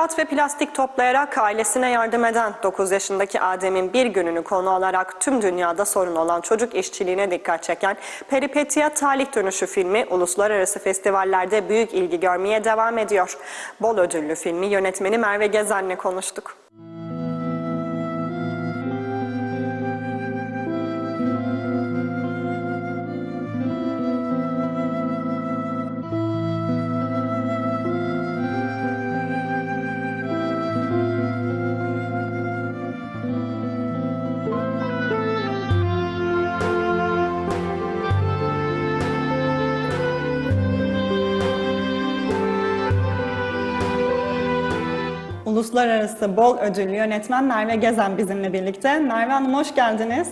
kağıt ve plastik toplayarak ailesine yardım eden 9 yaşındaki Adem'in bir gününü konu alarak tüm dünyada sorun olan çocuk işçiliğine dikkat çeken Peripetiya Talih Dönüşü filmi uluslararası festivallerde büyük ilgi görmeye devam ediyor. Bol ödüllü filmi yönetmeni Merve Gezen'le konuştuk. Uluslararası bol ödüllü yönetmen Merve Gezen bizimle birlikte. Merve Hanım hoş geldiniz.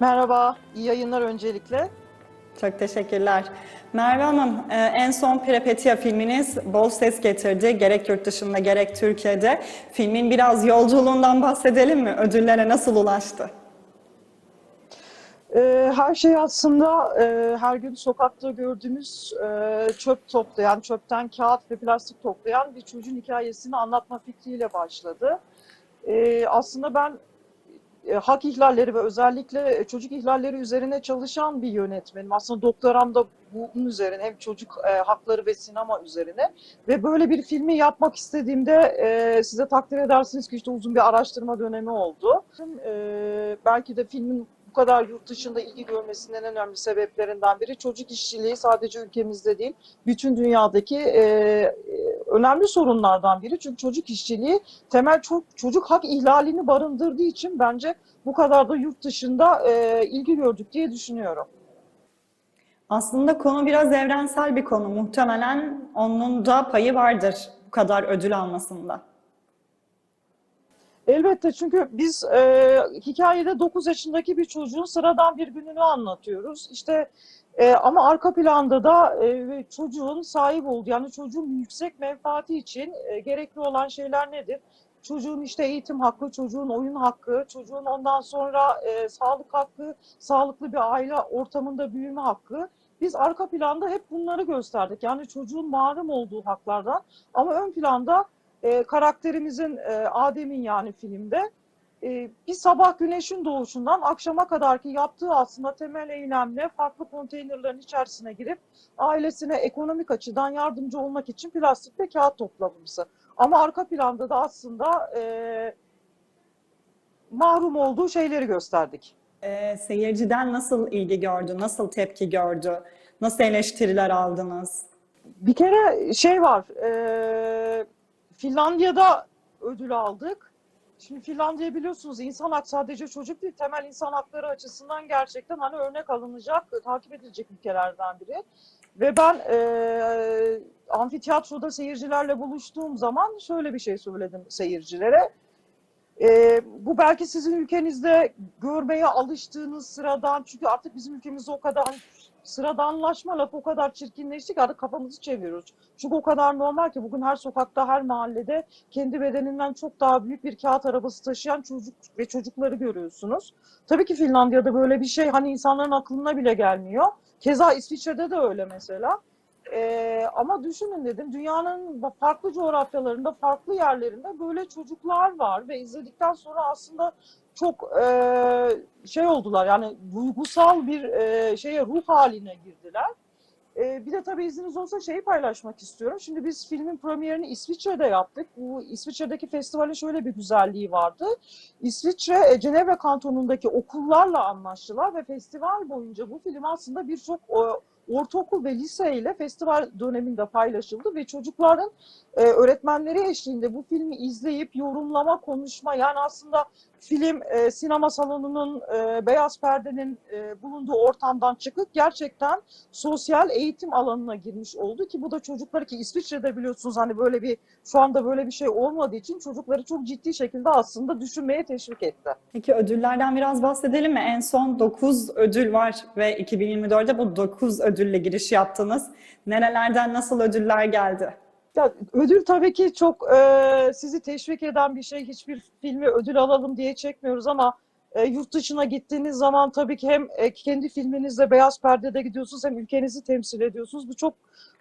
Merhaba, iyi yayınlar öncelikle. Çok teşekkürler. Merve Hanım, e, en son Peripetiya filminiz bol ses getirdi. Gerek yurt dışında gerek Türkiye'de. Filmin biraz yolculuğundan bahsedelim mi? Ödüllere nasıl ulaştı? Ee, her şey aslında e, her gün sokakta gördüğümüz e, çöp toplayan, çöpten kağıt ve plastik toplayan bir çocuğun hikayesini anlatma fikriyle başladı. Ee, aslında ben e, hak ihlalleri ve özellikle çocuk ihlalleri üzerine çalışan bir yönetmenim. Aslında doktoram da bunun üzerine hem çocuk e, hakları ve sinema üzerine. Ve böyle bir filmi yapmak istediğimde e, size takdir edersiniz ki işte uzun bir araştırma dönemi oldu. E, belki de filmin bu kadar yurt dışında ilgi görmesinin en önemli sebeplerinden biri çocuk işçiliği sadece ülkemizde değil, bütün dünyadaki e, e, önemli sorunlardan biri. Çünkü çocuk işçiliği temel çok çocuk hak ihlalini barındırdığı için bence bu kadar da yurt dışında e, ilgi gördük diye düşünüyorum. Aslında konu biraz evrensel bir konu. Muhtemelen onun da payı vardır bu kadar ödül almasında. Elbette çünkü biz e, hikayede 9 yaşındaki bir çocuğun sıradan bir gününü anlatıyoruz. İşte e, ama arka planda da e, çocuğun sahip olduğu yani çocuğun yüksek menfaati için e, gerekli olan şeyler nedir? Çocuğun işte eğitim hakkı, çocuğun oyun hakkı, çocuğun ondan sonra e, sağlık hakkı, sağlıklı bir aile ortamında büyüme hakkı. Biz arka planda hep bunları gösterdik. Yani çocuğun mahrum olduğu haklardan ama ön planda e, karakterimizin e, Adem'in yani filmde e, bir sabah güneşin doğuşundan akşama kadarki yaptığı aslında temel eylemle farklı konteynerlerin içerisine girip ailesine ekonomik açıdan yardımcı olmak için plastik ve kağıt toplaması. Ama arka planda da aslında e, mahrum olduğu şeyleri gösterdik. Ee, seyirciden nasıl ilgi gördü, nasıl tepki gördü, nasıl eleştiriler aldınız? Bir kere şey var, e, Finlandiya'da ödül aldık. Şimdi Finlandiya biliyorsunuz insan hak sadece çocuk değil, temel insan hakları açısından gerçekten hani örnek alınacak, takip edilecek ülkelerden biri. Ve ben e, amfiteyatroda seyircilerle buluştuğum zaman şöyle bir şey söyledim seyircilere. E, bu belki sizin ülkenizde görmeye alıştığınız sıradan, çünkü artık bizim ülkemizde o kadar sıradanlaşma lafı o kadar çirkinleşti ki artık kafamızı çeviriyoruz. Çünkü o kadar normal ki bugün her sokakta, her mahallede kendi bedeninden çok daha büyük bir kağıt arabası taşıyan çocuk ve çocukları görüyorsunuz. Tabii ki Finlandiya'da böyle bir şey hani insanların aklına bile gelmiyor. Keza İsviçre'de de öyle mesela. Ee, ama düşünün dedim dünyanın farklı coğrafyalarında, farklı yerlerinde böyle çocuklar var ve izledikten sonra aslında çok e, şey oldular yani duygusal bir e, şeye ruh haline girdiler. E, bir de tabii izniniz olsa şeyi paylaşmak istiyorum. Şimdi biz filmin premierini İsviçre'de yaptık. Bu İsviçre'deki festivalin şöyle bir güzelliği vardı. İsviçre, e, Cenevre kantonundaki okullarla anlaştılar ve festival boyunca bu film aslında birçok e, ortaokul ve lise ile festival döneminde paylaşıldı ve çocukların e, öğretmenleri eşliğinde bu filmi izleyip yorumlama, konuşma yani aslında film e, sinema salonunun e, beyaz perdenin e, bulunduğu ortamdan çıkıp gerçekten sosyal eğitim alanına girmiş oldu ki bu da çocukları ki İsviçre'de biliyorsunuz hani böyle bir şu anda böyle bir şey olmadığı için çocukları çok ciddi şekilde aslında düşünmeye teşvik etti. Peki ödüllerden biraz bahsedelim mi? En son 9 ödül var ve 2024'de bu 9 ödülle giriş yaptınız. Nerelerden nasıl ödüller geldi? Ya, ödül tabii ki çok e, sizi teşvik eden bir şey. Hiçbir filmi ödül alalım diye çekmiyoruz ama e, yurt dışına gittiğiniz zaman tabii ki hem e, kendi filminizle beyaz perdede gidiyorsunuz hem ülkenizi temsil ediyorsunuz. Bu çok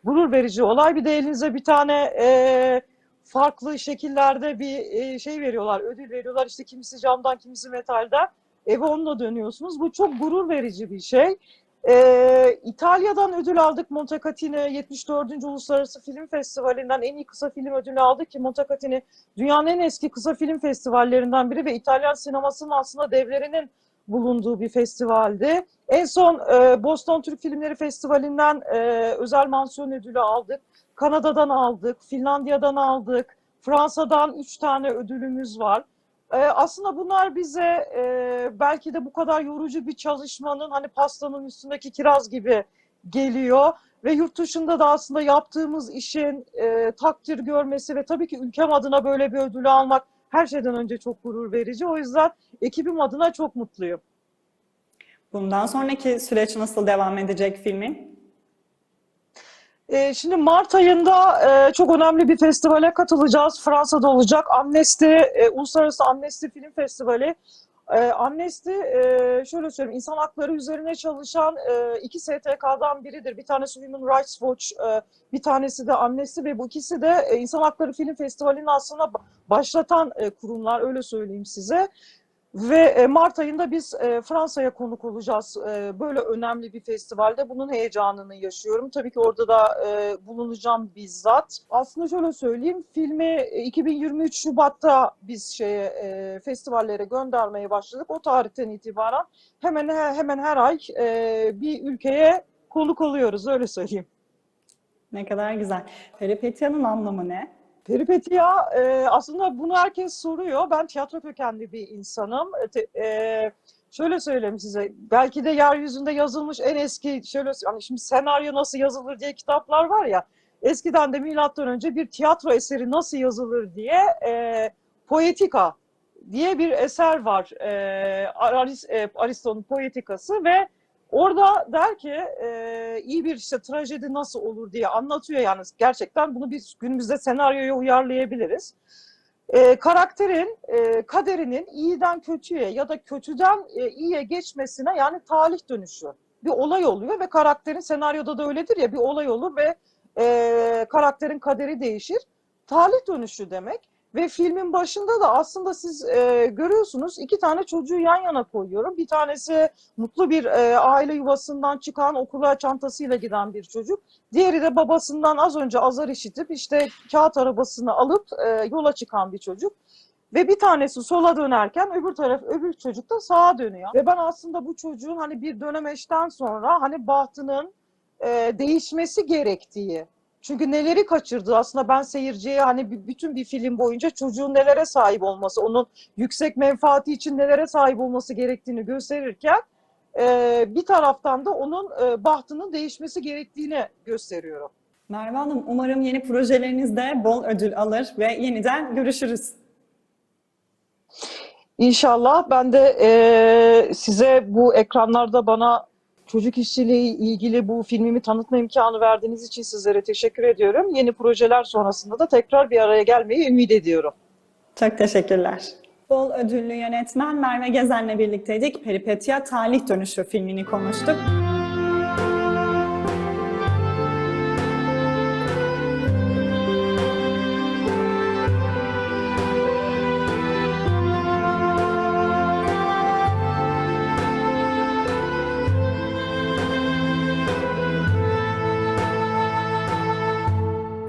gurur verici olay. Bir de elinize bir tane e, farklı şekillerde bir e, şey veriyorlar, ödül veriyorlar. İşte kimisi camdan, kimisi metalden. Eve onunla dönüyorsunuz. Bu çok gurur verici bir şey. Ee, İtalya'dan ödül aldık. Montecatini 74. Uluslararası Film Festivali'nden en iyi kısa film ödülü aldık ki Montecatini dünyanın en eski kısa film festivallerinden biri ve İtalyan sinemasının aslında devlerinin bulunduğu bir festivaldi. En son e, Boston Türk Filmleri Festivali'nden e, özel mansiyon ödülü aldık. Kanada'dan aldık, Finlandiya'dan aldık, Fransa'dan üç tane ödülümüz var. Ee, aslında bunlar bize e, belki de bu kadar yorucu bir çalışmanın hani pastanın üstündeki kiraz gibi geliyor ve yurt dışında da aslında yaptığımız işin e, takdir görmesi ve tabii ki ülkem adına böyle bir ödülü almak her şeyden önce çok gurur verici. O yüzden ekibim adına çok mutluyum. Bundan sonraki süreç nasıl devam edecek filmin? Ee, şimdi Mart ayında e, çok önemli bir festivale katılacağız. Fransa'da olacak. Amnesty, e, Uluslararası Amnesty Film Festivali. E, Amnesty, şöyle söyleyeyim, insan hakları üzerine çalışan iki STK'dan biridir. Bir tanesi Human Rights Watch, bir tanesi de Amnesty ve bu ikisi de İnsan Hakları Film Festivali'ni aslında ba- başlatan kurumlar, öyle söyleyeyim size. Ve e, Mart ayında biz e, Fransa'ya konuk olacağız. E, Böyle önemli bir festivalde bunun heyecanını yaşıyorum. Tabii ki orada da bulunacağım bizzat. Aslında şöyle söyleyeyim, filmi e, 2023 Şubat'ta biz şeye festivallere göndermeye başladık. O tarihten itibaren hemen hemen her ay bir ülkeye konuk oluyoruz, öyle söyleyeyim. Ne kadar güzel. Peripetyanın anlamı ne? Peripetiya e, aslında bunu herkes soruyor. Ben tiyatro kökenli bir insanım. E, e, şöyle söyleyeyim size. Belki de yeryüzünde yazılmış en eski şöyle hani şimdi senaryo nasıl yazılır diye kitaplar var ya. Eskiden de milattan önce bir tiyatro eseri nasıl yazılır diye e, Poetika diye bir eser var. E, Aris, e, Aristo'nun Poetikası ve Orada der ki e, iyi bir işte trajedi nasıl olur diye anlatıyor yani gerçekten bunu biz günümüzde senaryoya uyarlayabiliriz. E, karakterin e, kaderinin iyiden kötüye ya da kötüden e, iyiye geçmesine yani talih dönüşü bir olay oluyor ve karakterin senaryoda da öyledir ya bir olay olur ve e, karakterin kaderi değişir. Talih dönüşü demek. Ve filmin başında da aslında siz e, görüyorsunuz iki tane çocuğu yan yana koyuyorum. Bir tanesi mutlu bir e, aile yuvasından çıkan okula çantasıyla giden bir çocuk. Diğeri de babasından az önce azar işitip işte kağıt arabasını alıp e, yola çıkan bir çocuk. Ve bir tanesi sola dönerken öbür taraf öbür çocuk da sağa dönüyor. Ve ben aslında bu çocuğun hani bir dönemeçten sonra hani bahtının e, değişmesi gerektiği çünkü neleri kaçırdı aslında ben seyirciye hani bütün bir film boyunca çocuğun nelere sahip olması, onun yüksek menfaati için nelere sahip olması gerektiğini gösterirken e, bir taraftan da onun e, bahtının değişmesi gerektiğini gösteriyorum. Merve Hanım, umarım yeni projelerinizde bol ödül alır ve yeniden görüşürüz. İnşallah ben de e, size bu ekranlarda bana çocuk işçiliği ilgili bu filmimi tanıtma imkanı verdiğiniz için sizlere teşekkür ediyorum. Yeni projeler sonrasında da tekrar bir araya gelmeyi ümit ediyorum. Çok teşekkürler. Bol ödüllü yönetmen Merve Gezen'le birlikteydik. Peripetya Talih Dönüşü filmini konuştuk.